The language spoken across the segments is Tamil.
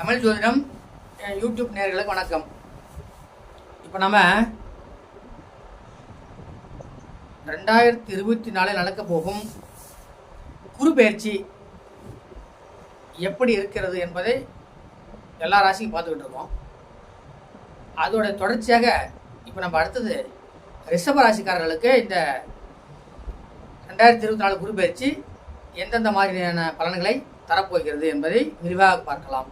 தமிழ் ஜோதிடம் யூடியூப் நேர்களுக்கு வணக்கம். இப்போ நம்ம ரெண்டாயிரத்தி இருபத்தி நாலில் நடக்க போகும் குரு பயிற்சி எப்படி இருக்கிறது என்பதை எல்லா ராசியும் பார்த்துக்கிட்டு இருக்கோம். அதோட தொடர்ச்சியாக இப்போ நம்ம அடுத்தது ரிஷப ராசிக்காரர்களுக்கு இந்த ரெண்டாயிரத்தி இருபத்தி நாலு குரு பயிற்சி எந்தெந்த மாதிரியான பலன்களை தரப்போகிறது என்பதை விரிவாக பார்க்கலாம்.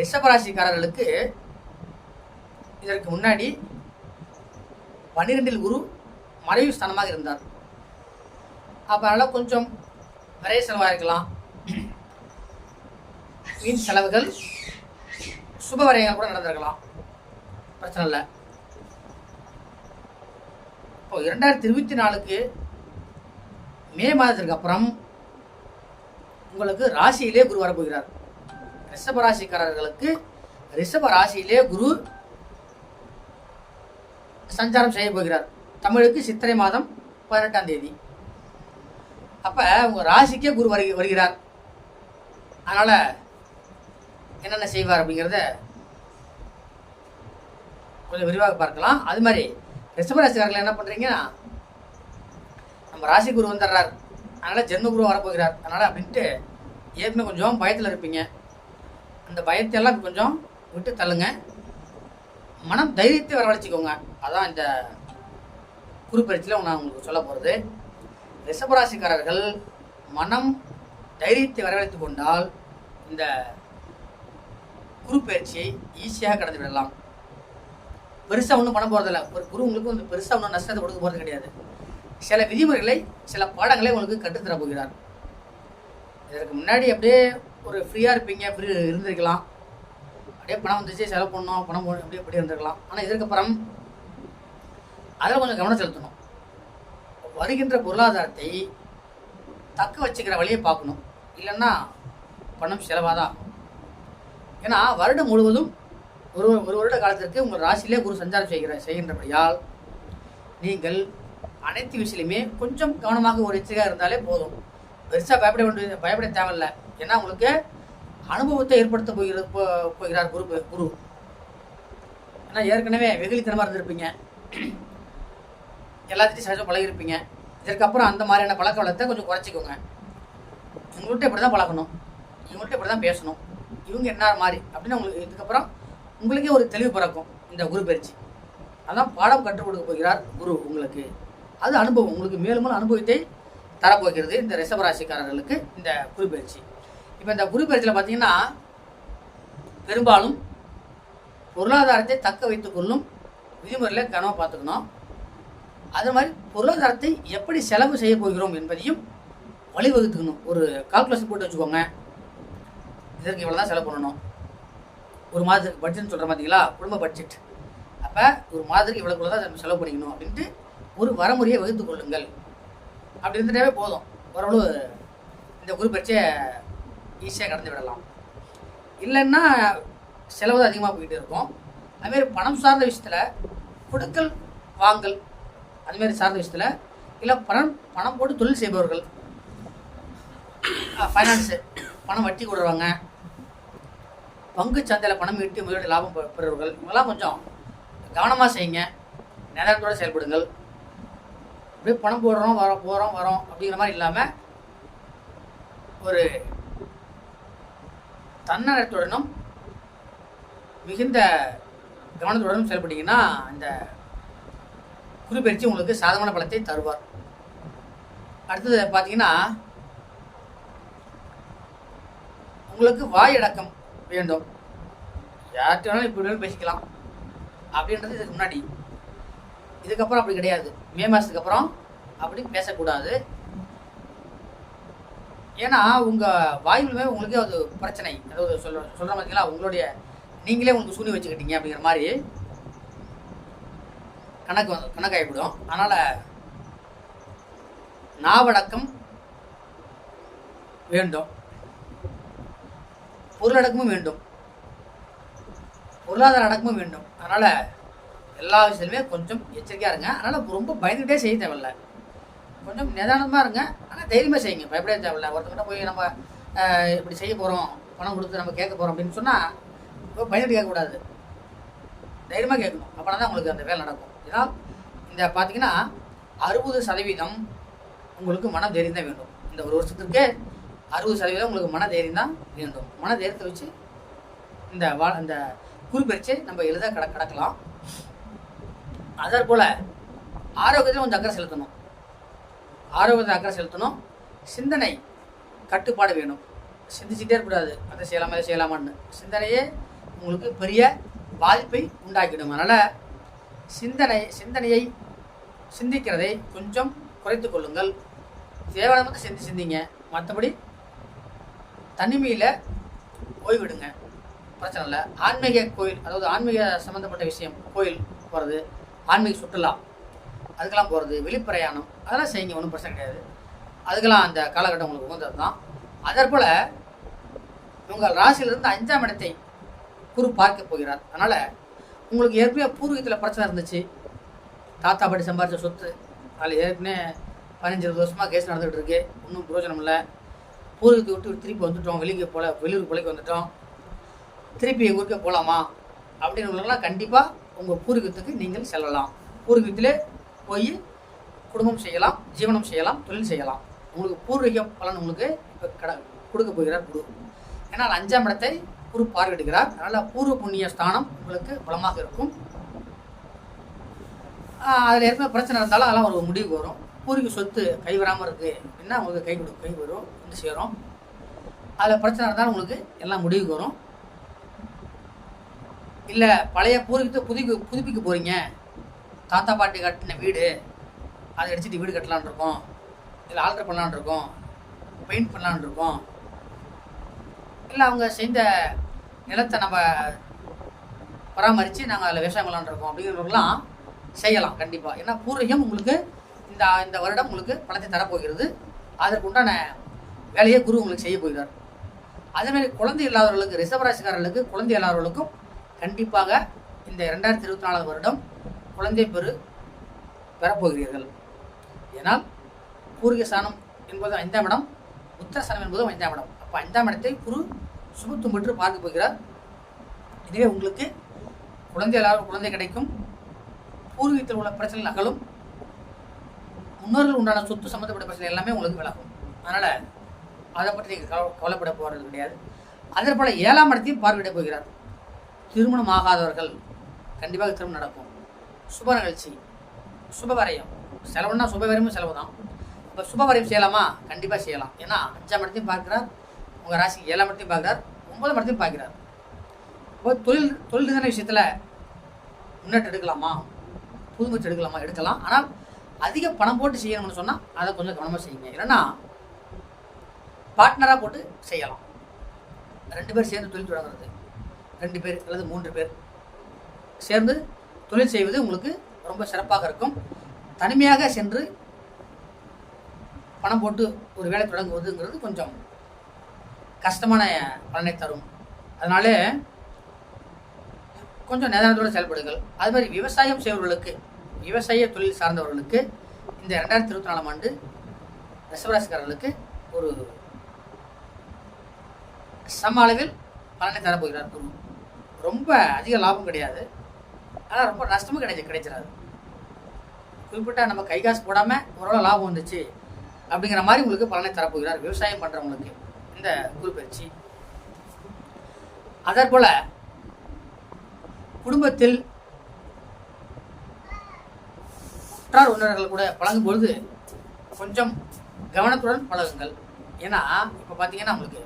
ரிஷபராசிக்காரர்களுக்கு இதற்கு முன்னாடி பன்னிரெண்டில் குரு மறைவு ஸ்தானமாக இருந்தார். அப்போ அதனால் கொஞ்சம் விரைய செலவாக இருக்கலாம் வீண் செலவுகள் சுப விரயங்கள் கூட நடந்திருக்கலாம். பிரச்சனை இல்லை. இப்போ இரண்டாயிரத்தி இருபத்தி நாலுக்கு மே மாதத்திற்கு அப்புறம் உங்களுக்கு ராசியிலே குரு வரப்போகிறார். ரிஷபராசிக்காரர்களுக்கு ரிஷபராசியிலே ராசியிலே குரு சஞ்சாரம் செய்ய போகிறார். தமிழுக்கு சித்திரை மாதம் பதினெட்டாம் தேதி. அப்போ உங்கள் ராசிக்கே குரு வருகி வருகிறார். அதனால் என்னென்ன செய்வார் அப்படிங்கிறத கொஞ்சம் விரிவாக பார்க்கலாம். அது மாதிரி ரிஷபராசிக்காரர்கள் என்ன பண்ணுறீங்கன்னா நம்ம ராசி குரு வந்துடுறார். அதனால் ஜென்ம குரு வரப்போகிறார். அதனால் அப்படின்ட்டு ஏற்கனவே கொஞ்சம் பயத்தில் இருப்பீங்க. அந்த பயத்தையெல்லாம் கொஞ்சம் விட்டு தள்ளுங்க. மனம் தைரியத்தை வரவழைச்சிக்கோங்க. அதான் இந்த குரு பயிற்சியில் நான் உங்களுக்கு சொல்ல போகிறது ரிஷபராசிக்காரர்கள் மனம் தைரியத்தை வரவழைத்து கொண்டால் இந்த குரு பயிற்சியை ஈஸியாக கடந்து விடலாம். பெருசாக ஒன்றும் பண்ண போகிறதில்ல ஒரு குரு உங்களுக்கு வந்து பெருசாக ஒன்றும் நஷ்டத்தை கொடுக்க போகிறது கிடையாது. சில விதிமுறைகளை சில பாடங்களை உங்களுக்கு கற்றுத்தர போகிறார். இதற்கு முன்னாடி அப்படியே ஒரு ஃப்ரீயாக இருப்பீங்க ஃப்ரீ இருந்திருக்கலாம். அப்படியே பணம் வந்துச்சு செலவு பண்ணோம் பணம் போ- அப்படியே அப்படியே இருந்திருக்கலாம். ஆனால் இதற்கப்புறம் அதில் கொஞ்சம் கவனம் செலுத்தணும். வருகின்ற பொருளாதாரத்தை தக்க வச்சுக்கிற வழியை பார்க்கணும். இல்லைன்னா பணம் செலவாக தான் ஏன்னா வருடம் முழுவதும் ஒரு ஒரு வருட காலத்திற்கு உங்கள் ராசியிலே குரு சஞ்சாரம் செய்கிற செய்கின்றபடியால் நீங்கள் அனைத்து விஷயத்திலுமே கொஞ்சம் கவனமாக ஒரு எச்சரிக்கையாக இருந்தாலே போதும். பெருசாக பயப்பட வேண்டிய பயப்பட தேவையில்ல. ஏன்னா உங்களுக்கு அனுபவத்தை ஏற்படுத்த போகிற போ- போகிறார் குரு குரு. ஏன்னா ஏற்கனவே வெகுளித்தனமாக இருந்திருப்பீங்க. எல்லாத்தையும் சகஜம் பழகிருப்பீங்க. இதற்கப்புறம் அந்த மாதிரியான பழக்க வளத்தை கொஞ்சம் குறைச்சிக்கோங்க. இவங்கள்ட்ட இப்படி தான் பழகணும். இவங்கள்ட்ட இப்படி தான் பேசணும். இவங்க என்ன மாதிரி? அப்படின்னு உங்களுக்கு இதுக்கப்புறம் உங்களுக்கே ஒரு தெளிவு பிறக்கும் இந்த குரு பயிற்சி. அதான் பாடம் கற்றுக் கொடுக்க போகிறார் குரு உங்களுக்கு. அது அனுபவம். உங்களுக்கு மேலும் மேலும் அனுபவத்தை தரப்போகிறது இந்த ரிஷபராசிக்காரர்களுக்கு இந்த குரு இப்போ இந்த குரு பார்த்தீங்கன்னா பெரும்பாலும் பொருளாதாரத்தை தக்க வைத்துக்கொள்ளும் விதிமுறையில் கனவை பார்த்துக்கணும். அது மாதிரி பொருளாதாரத்தை எப்படி செலவு செய்ய போகிறோம் என்பதையும் வழிவகுத்துக்கணும். ஒரு கால்குலேஷன் போட்டு வச்சுக்கோங்க. இதற்கு இவ்வளோ தான் செலவு பண்ணணும். ஒரு மாதத்துக்கு பட்ஜெட்னு சொல்கிற பார்த்தீங்களா குடும்ப பட்ஜெட் அப்போ ஒரு மாதத்துக்கு இவ்வளோ தான் செலவு பண்ணிக்கணும் அப்படின்ட்டு ஒரு வரமுறையை வகுத்துக் கொள்ளுங்கள். அப்படி இருந்துட்டாவே போதும். ஓரளவு இந்த குரு ஈஸியாக கடந்து விடலாம். இல்லைன்னா செலவு தான் அதிகமாக போயிட்டு இருக்கும். அதுமாரி பணம் சார்ந்த விஷயத்தில் கொடுக்கல் வாங்கல் அதுமாரி சார்ந்த விஷயத்தில் இல்லை பணம் பணம் போட்டு தொழில் செய்பவர்கள் ஃபைனான்ஸு பணம் வட்டி கொடுறவங்க பங்கு சந்தையில் பணம் ஈட்டி முதலீடு லாபம் பெறுவர்கள் இவங்கெல்லாம் கொஞ்சம் கவனமாக செய்யுங்க. நேரத்தோடு செயல்படுங்கள். அப்படியே பணம் போடுறோம் வரோம் போகிறோம் வரோம் அப்படிங்கிற மாதிரி இல்லாமல் ஒரு தன்னடத்துடனும் மிகுந்த கவனத்துடனும் செயல்பட்டீங்கன்னா அந்த குரு உங்களுக்கு சாதகமான பலத்தை தருவார். அடுத்தது பார்த்தீங்கன்னா உங்களுக்கு வாய் அடக்கம் வேண்டும். யார்கிட்ட வேணாலும் இப்படி வேணாலும் பேசிக்கலாம். அப்படின்றது இதுக்கு முன்னாடி. இதுக்கப்புறம் அப்படி கிடையாது. மே மாதத்துக்கு அப்புறம் அப்படி பேசக்கூடாது. ஏன்னா உங்கள் வாயுமே உங்களுக்கே அது பிரச்சனை. அதாவது சொல்ல சொல்கிற பார்த்தீங்களா உங்களுடைய நீங்களே உங்களுக்கு சூனி வச்சுக்கிட்டீங்க அப்படிங்கிற மாதிரி கணக்கு வந்து கணக்காகிவிடும் அதனால் நாவடக்கம் வேண்டும். பொருளடக்கமும் வேண்டும். பொருளாதார அடக்கமும் வேண்டும். அதனால் எல்லா விஷயத்துலையுமே கொஞ்சம் எச்சரிக்கையாக இருங்க. அதனால் ரொம்ப பயந்துக்கிட்டே செய்ய தேவையில்ல. கொஞ்சம் நிதானமாக இருங்க. ஆனால் தைரியமாக செய்யுங்க. பயப்படவே தேவையில்ல. ஒருத்தங்கிட்ட போய் நம்ம இப்படி செய்ய போகிறோம் பணம் கொடுத்து நம்ம கேட்க போகிறோம் அப்படின்னு சொன்னால் இப்போ பயந்துட்டு கேட்கக்கூடாது. தைரியமாக கேட்கணும். அப்போனா தான் உங்களுக்கு அந்த வேலை நடக்கும். இதனால் இந்த பார்த்தீங்கன்னா அறுபது சதவீதம் உங்களுக்கு மன தைரியம் தான் வேண்டும். இந்த ஒரு வருஷத்துக்கு அறுபது சதவீதம் உங்களுக்கு மன தைரியம் தான் வேண்டும். மன தைரியத்தை வச்சு இந்த வா இந்த குறிப்பறிச்சு நம்ம எளிதாக கட கடக்கலாம். அதே போல் ஆரோக்கியத்தில் கொஞ்சம் அக்கறை செலுத்தணும். ஆரோக்கியத்தில் அக்கறை செலுத்தணும். சிந்தனை கட்டுப்பாடு வேணும். சிந்திச்சுட்டே இருக்கக்கூடாது. அதை செய்யலாமா இதை செய்யலாமான்னு. சிந்தனையே உங்களுக்கு பெரிய பாதிப்பை உண்டாக்கிடும். அதனால் சிந்தனை சிந்தனையை சிந்திக்கிறதை கொஞ்சம் குறைத்து கொள்ளுங்கள். தேவையான மட்டும் சிந்தி சிந்திங்க. மற்றபடி தனிமையில் ஓய்விடுங்க பிரச்சனை இல்லை. ஆன்மீக கோயில் அதாவது ஆன்மீக சம்மந்தப்பட்ட விஷயம் கோயில் போகிறது ஆன்மீக சுற்றுலா அதுக்கெல்லாம் போகிறது வெளிப்பிரயாணம் அதெல்லாம் செய்யுங்க ஒன்றும் பிரச்சனை கிடையாது. அதுக்கெல்லாம் அந்த காலகட்டம் உங்களுக்கு உகந்தது தான் அதே போல் உங்கள் ராசியிலிருந்து அஞ்சாம் இடத்தை குரு பார்க்க போகிறார். அதனால் உங்களுக்கு ஏற்கனவே பூர்வீகத்தில் பிரச்சனை இருந்துச்சு. தாத்தா பாட்டி சம்பாரித்த சொத்து அதில் ஏற்கனவே பதினஞ்சு இருபது வருஷமாக கேஸ் நடந்துகிட்டு இருக்கு. ஒன்றும் பிரயோஜனம் இல்லை. பூர்வீகத்தை விட்டு திருப்பி வந்துட்டோம். வெளியே போல வெளியூர் பிள்ளைக்கு வந்துட்டோம். திருப்பி எங்கள் ஊருக்கே போகலாமா அப்படின்னு கண்டிப்பாக உங்கள் பூர்வீகத்துக்கு நீங்கள் செல்லலாம். பூர்வீகத்திலே போய் குடும்பம் செய்யலாம் ஜீவனம் செய்யலாம் தொழில் செய்யலாம். உங்களுக்கு பூர்வீகம் பலன் உங்களுக்கு இப்போ கட கொடுக்க போகிறார் குரு. ஏன்னால் அஞ்சாம் இடத்தை குரு பார்வையிடுகிறார். அதனால் பூர்வ புண்ணிய ஸ்தானம் உங்களுக்கு பலமாக இருக்கும். அதில் ஏற்கனவே பிரச்சனை இருந்தாலும் அதெல்லாம் ஒரு முடிவுக்கு வரும். பூர்வீக சொத்து கை வராமல் இருக்குது அப்படின்னா உங்களுக்கு கை கொடு கை வரும் வந்து சேரும். அதில் பிரச்சனை இருந்தாலும் உங்களுக்கு எல்லாம் முடிவுக்கு வரும். இல்லை பழைய பூர்வீகத்தை புதுப்பி புதுப்பிக்க போகிறீங்க தாத்தா பாட்டி கட்டின வீடு அதை அடிச்சுட்டு வீடு கட்டலான் இருக்கோம். இல்லை ஆல்டர் பண்ணலான் இருக்கோம். பெயிண்ட் பண்ணலான் இருக்கோம். இல்லை அவங்க செய்த நிலத்தை நம்ம பராமரித்து நாங்கள் அதில் விவசாயம் பண்ணலான் இருக்கோம். அப்படிங்கிறவங்களாம் செய்யலாம் கண்டிப்பாக ஏன்னா பூர்வீகம் உங்களுக்கு இந்த இந்த வருடம் உங்களுக்கு பணத்தை தரப்போகிறது. அதற்கு உண்டான வேலையை குரு உங்களுக்கு செய்ய போகிறார். அதேமாதிரி குழந்தை இல்லாதவர்களுக்கு ரிசர்வராசிக்காரர்களுக்கு குழந்தை இல்லாதவர்களுக்கும் கண்டிப்பாக இந்த ரெண்டாயிரத்தி இருபத்தி நாலாவது வருடம் குழந்தை பெரு பெறப்போகிறீர்கள் ஏன்னால் பூர்வீக சாணம் என்பது ஐந்தாம் இடம் உத்தரஸ்தானம் என்பதும் ஐந்தாம் இடம். அப்போ ஐந்தாம் இடத்தை குரு சுமத்தும் பெற்று பார்க்க போகிறார். இதுவே உங்களுக்கு குழந்தை எல்லாரும் குழந்தை கிடைக்கும். பூர்வீகத்தில் உள்ள பிரச்சனை அகலும் முன்னோர்கள் உண்டான சொத்து சம்மந்தப்பட்ட பிரச்சனை எல்லாமே உங்களுக்கு விலகும். அதனால் அதை பற்றி நீங்கள் கவலைப்பட போகிறது கிடையாது. அதே போல் ஏழாம் இடத்தையும் பார்வையிட போகிறார். திருமணம் ஆகாதவர்கள் கண்டிப்பாக திருமணம் நடக்கும். சுப நிகழ்ச்சி சுபவரையம் செலவுன்னா சுபவரையமும் செலவு தான் இப்போ சுபவரையம் செய்யலாமா? கண்டிப்பாக செய்யலாம். ஏன்னா அஞ்சாம் இடத்தையும் பார்க்குறார். உங்கள் ராசிக்கு ஏழாம் இடத்தையும் பார்க்குறார். ஒன்பதாம் இடத்தையும் பார்க்குறார். இப்போ தொழில் தொழில் ரீதியான விஷயத்தில் முன்னேற்றம் எடுக்கலாமா? புதுமுச்சு எடுக்கலாமா? எடுக்கலாம். ஆனால் அதிக பணம் போட்டு செய்யணும்னு சொன்னால் அதை கொஞ்சம் கவனமாக செய்யுங்க. இல்லைன்னா பார்ட்னராக போட்டு செய்யலாம். ரெண்டு பேர் சேர்ந்து தொழில் தொடங்குறது. ரெண்டு பேர் அல்லது மூன்று பேர் சேர்ந்து தொழில் செய்வது உங்களுக்கு ரொம்ப சிறப்பாக இருக்கும். தனிமையாக சென்று பணம் போட்டு ஒரு வேலை தொடங்குவதுங்கிறது கொஞ்சம் கஷ்டமான பலனை தரும். அதனால கொஞ்சம் நிதானத்தோடு செயல்படுங்கள். அது மாதிரி விவசாயம் செய்பவர்களுக்கு விவசாய தொழில் சார்ந்தவர்களுக்கு இந்த ரெண்டாயிரத்தி இருபத்தி நாலாம் ஆண்டு ரிசவராசிக்காரர்களுக்கு ஒரு சம அளவில் பலனை தரப்போகிறார் குரு. ரொம்ப அதிக லாபம் கிடையாது. ஆனால் ரொம்ப நஷ்டமும் கிடைச்சி கிடைச்சிடாது. குறிப்பிட்ட நம்ம கை காசு போடாமல் ஓரளவு லாபம் வந்துச்சு அப்படிங்கிற மாதிரி உங்களுக்கு பலனை தரப்போகிறார் விவசாயம் பண்ணுறவங்களுக்கு இந்த குரு பயிற்சி அதே போல் குடும்பத்தில் உற்றார் உறவினர்கள் கூட பழகும் பொழுது கொஞ்சம் கவனத்துடன் பழகுங்கள். ஏன்னா இப்போ பார்த்தீங்கன்னா உங்களுக்கு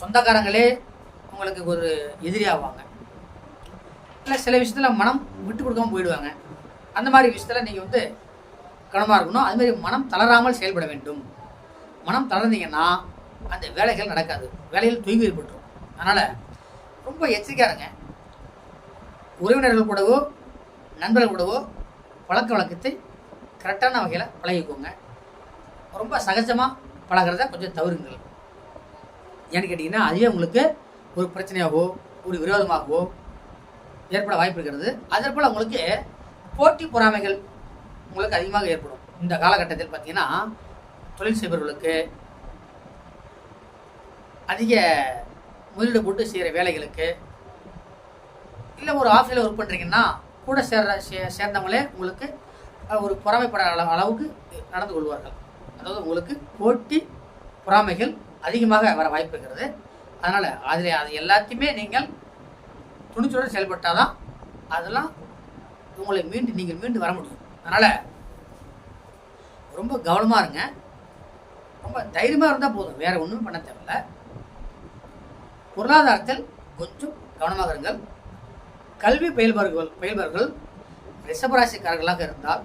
சொந்தக்காரங்களே உங்களுக்கு ஒரு எதிரியாவாங்க. இல்லை சில விஷயத்தில் மனம் விட்டு கொடுக்காமல் போயிடுவாங்க. அந்த மாதிரி விஷயத்தில் நீங்கள் வந்து கவனமாக இருக்கணும். அதுமாதிரி மனம் தளராமல் செயல்பட வேண்டும். மனம் தளர்ந்தீங்கன்னா அந்த வேலைகள் நடக்காது. வேலைகள் தொய்வு ஏற்பட்டுரும். அதனால் ரொம்ப எச்சரிக்கையாக இருங்க உறவினர்கள் கூடவோ நண்பர்கள் கூடவோ பழக்க வழக்கத்தை கரெக்டான வகையில் பழகிக்கோங்க. ரொம்ப சகஜமாக பழகிறத கொஞ்சம் தவறுங்கள். ஏன்னு கேட்டிங்கன்னா அதுவே உங்களுக்கு ஒரு பிரச்சனையாகவோ ஒரு விரோதமாகவோ ஏற்பட வாய்ப்பு இருக்கிறது. அதே போல் உங்களுக்கு போட்டி பொறாமைகள் உங்களுக்கு அதிகமாக ஏற்படும். இந்த காலகட்டத்தில் பார்த்தீங்கன்னா தொழில் செய்பவர்களுக்கு அதிக முதலீடு போட்டு செய்கிற வேலைகளுக்கு இல்லை ஒரு ஆஃபீஸில் ஒர்க் பண்ணுறீங்கன்னா கூட சேர்ற சே சேர்ந்தவங்களே உங்களுக்கு ஒரு பொறாமைப்பட அளவுக்கு நடந்து கொள்வார்கள். அதாவது உங்களுக்கு போட்டி பொறாமைகள் அதிகமாக வர வாய்ப்பு இருக்கிறது. அதனால் அதில் அது எல்லாத்தையுமே நீங்கள் துணிச்சோடு செயல்பட்டால் தான் அதெல்லாம் உங்களை மீண்டு நீங்கள் மீண்டு வர முடியும். அதனால் ரொம்ப கவனமாக இருங்க. ரொம்ப தைரியமாக இருந்தால் போதும். வேறு ஒன்றும் பண்ண தேவையில்ல. பொருளாதாரத்தில் கொஞ்சம் கவனமாக இருங்கள். கல்வி பயில்பவர்கள் பயில்பவர்கள் ரிஷபராசிக்காரர்களாக இருந்தால்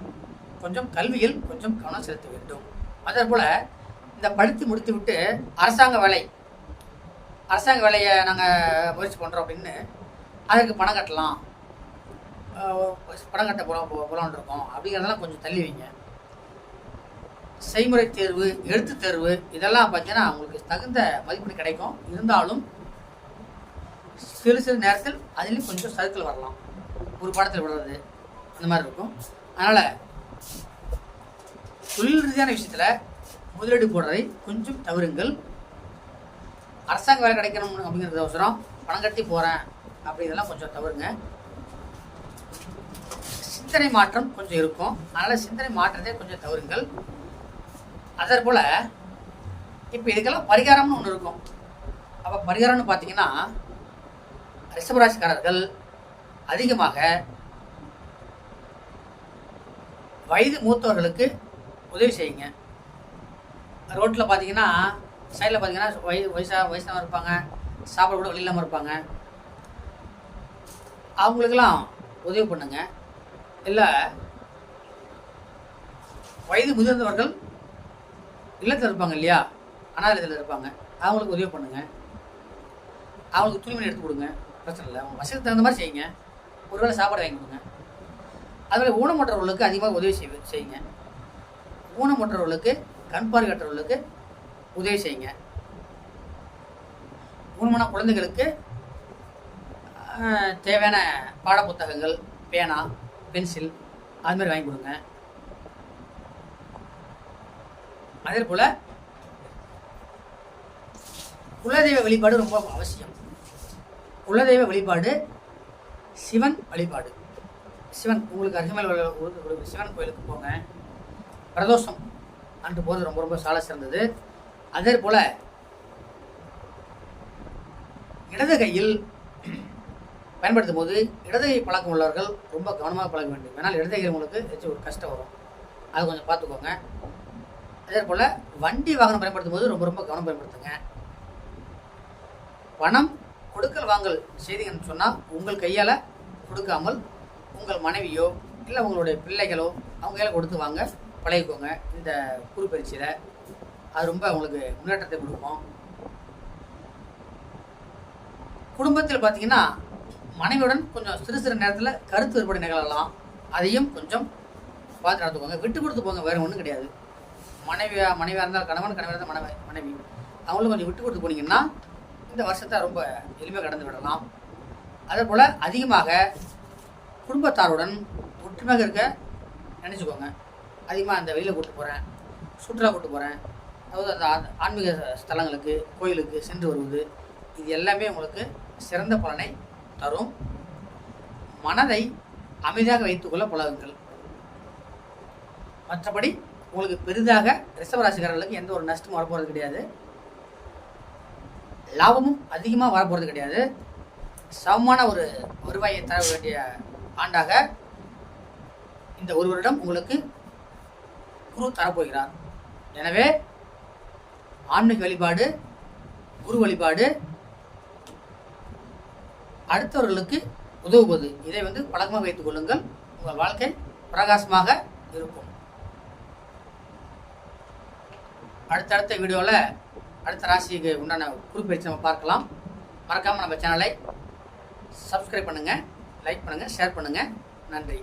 கொஞ்சம் கல்வியில் கொஞ்சம் கவனம் செலுத்த வேண்டும். அதே போல் இந்த படித்து முடித்து விட்டு அரசாங்க வேலை அரசாங்க வேலையை நாங்கள் முயற்சி பண்ணுறோம் அப்படின்னு அதுக்கு பணம் கட்டலாம். பணம் கட்ட போகலாம் போகலான் இருக்கோம். அப்படிங்கிறதெல்லாம் கொஞ்சம் தள்ளி வைங்க. செய்முறை தேர்வு எழுத்து தேர்வு இதெல்லாம் பார்த்தீங்கன்னா உங்களுக்கு தகுந்த மதிப்பெண் கிடைக்கும். இருந்தாலும் சிறு சிறு நேரத்தில் அதுலேயும் கொஞ்சம் சறுக்கல் வரலாம். ஒரு பாடத்தில் விடுறது அந்த மாதிரி இருக்கும். அதனால் தொழில் ரீதியான விஷயத்தில் முதலீடு போடுறதை கொஞ்சம் தவிருங்கள் அரசாங்க வேலை கிடைக்கணும் அப்படிங்கிறது அவசரம். பணம் கட்டி போகிறேன் அப்படி இதெல்லாம் கொஞ்சம் தவிருங்க சிந்தனை மாற்றம் கொஞ்சம் இருக்கும். அதனால் சிந்தனை மாற்றத்தை கொஞ்சம் தவறுங்கள். அதே போல் இப்போ இதுக்கெல்லாம் பரிகாரம்னு ஒன்று இருக்கும். அப்போ பரிகாரம்னு பார்த்தீங்கன்னா ரிஷபராசிக்காரர்கள் அதிகமாக வயது மூத்தவர்களுக்கு உதவி செய்யுங்க. ரோட்டில் பார்த்தீங்கன்னா சைடில் பார்த்தீங்கன்னா வயது வயசாக வயசாக இருப்பாங்க. சாப்பாடு கூட வழி இருப்பாங்க. அவங்களுக்கெல்லாம் உதவி பண்ணுங்க. இல்லை வயது முதிர்ந்தவர்கள் இல்லத்தில் இருப்பாங்க இல்லையா? அனாதத்தில் இருப்பாங்க. அவங்களுக்கு உதவி பண்ணுங்க. அவங்களுக்கு துணிமணி எடுத்து கொடுங்க. பிரச்சனை இல்லை. அவங்க வசதிக்கு தகுந்த மாதிரி செய்யுங்க. ஒருவேளை சாப்பாடு வாங்கி கொடுங்க. அதுமாதிரி ஊனமுற்றவர்களுக்கு அதிகமாக உதவி செய் செய்யுங்க. ஊனமுற்றவர்களுக்கு கண் பார்வையற்றவர்களுக்கு உதவி செய்யுங்க. ஊனமான குழந்தைகளுக்கு தேவையான பாடப்புத்தகங்கள் பேனா பென்சில் அது மாதிரி வாங்கி கொடுங்க. அதே போல் குலதெய்வ வழிபாடு ரொம்ப அவசியம். குலதெய்வ வழிபாடு சிவன் வழிபாடு. சிவன் உங்களுக்கு அருகிமல் உள்ள சிவன் கோயிலுக்கு போங்க. பிரதோஷம் அன்று போகிறது ரொம்ப ரொம்ப சால சிறந்தது. அதே போல் இடது கையில் பயன்படுத்தும் போது இடதுகை பழக்கம் உள்ளவர்கள் ரொம்ப கவனமாக பழக வேண்டும். ஏன்னால் இடதுகை உங்களுக்கு ஏதாச்சும் ஒரு கஷ்டம் வரும். அது கொஞ்சம் பார்த்துக்கோங்க. அதே போல் வண்டி வாகனம் பயன்படுத்தும் போது ரொம்ப ரொம்ப கவனம் பயன்படுத்துங்க. பணம் கொடுக்கல் வாங்கல் செய்தீங்கன்னு சொன்னால் உங்கள் கையால் கொடுக்காமல் உங்கள் மனைவியோ இல்லை உங்களுடைய பிள்ளைகளோ அவங்க கையில் கொடுத்து வாங்க பழகிக்கோங்க. இந்த குறுப்பயிற்சியில் அது ரொம்ப உங்களுக்கு முன்னேற்றத்தை கொடுக்கும். குடும்பத்தில் பார்த்தீங்கன்னா மனைவியுடன் கொஞ்சம் சிறு சிறு நேரத்தில் கருத்து வேறுபாடு நிகழலாம். அதையும் கொஞ்சம் பார்த்து நடத்துக்கோங்க விட்டு கொடுத்து போங்க வேறு ஒன்றும் கிடையாது. மனைவியாக மனைவியாக இருந்தால் கணவன் கணவன் இருந்தால் மனைவி மனைவி. அவங்களும் கொஞ்சம் விட்டு கொடுத்து போனீங்கன்னா இந்த வருஷத்தை ரொம்ப எளிமையாக கடந்து விடலாம். அதே போல் அதிகமாக குடும்பத்தாருடன் ஒற்றுமையாக இருக்க நினச்சிக்கோங்க. அதிகமாக அந்த வெளியில் கூட்டு போகிறேன் சுற்றுலா கூட்டு போகிறேன் அதாவது அந்த ஆ- ஆன்மீக ஸ்தலங்களுக்கு கோயிலுக்கு சென்று வருவது இது எல்லாமே உங்களுக்கு சிறந்த பலனை தரும். மனதை அமைதியாக வைத்துக்கொள்ள பழகுங்கள். மற்றபடி உங்களுக்கு பெரிதாக ரிஷபராசிக்காரர்களுக்கு எந்த ஒரு நஷ்டமும் வரப்போகிறது கிடையாது. லாபமும் அதிகமாக வரப்போகிறது கிடையாது. சமமான ஒரு வருவாயை தர வேண்டிய ஆண்டாக இந்த ஒரு வருடம் உங்களுக்கு குரு தரப்போகிறார். எனவே ஆன்மீக வழிபாடு குரு வழிபாடு அடுத்தவர்களுக்கு உதவுவது. இதை வந்து பழக்கமாக வைத்துக் கொள்ளுங்கள். உங்கள் வாழ்க்கை பிரகாசமாக இருக்கும். அடுத்தடுத்த வீடியோவில் அடுத்த ராசிக்கு உண்டான குறிப்பெடுத்து நம்ம பார்க்கலாம். மறக்காமல் நம்ம சேனலை சப்ஸ்கிரைப் பண்ணுங்கள் லைக் பண்ணுங்கள் ஷேர் பண்ணுங்கள் நன்றி.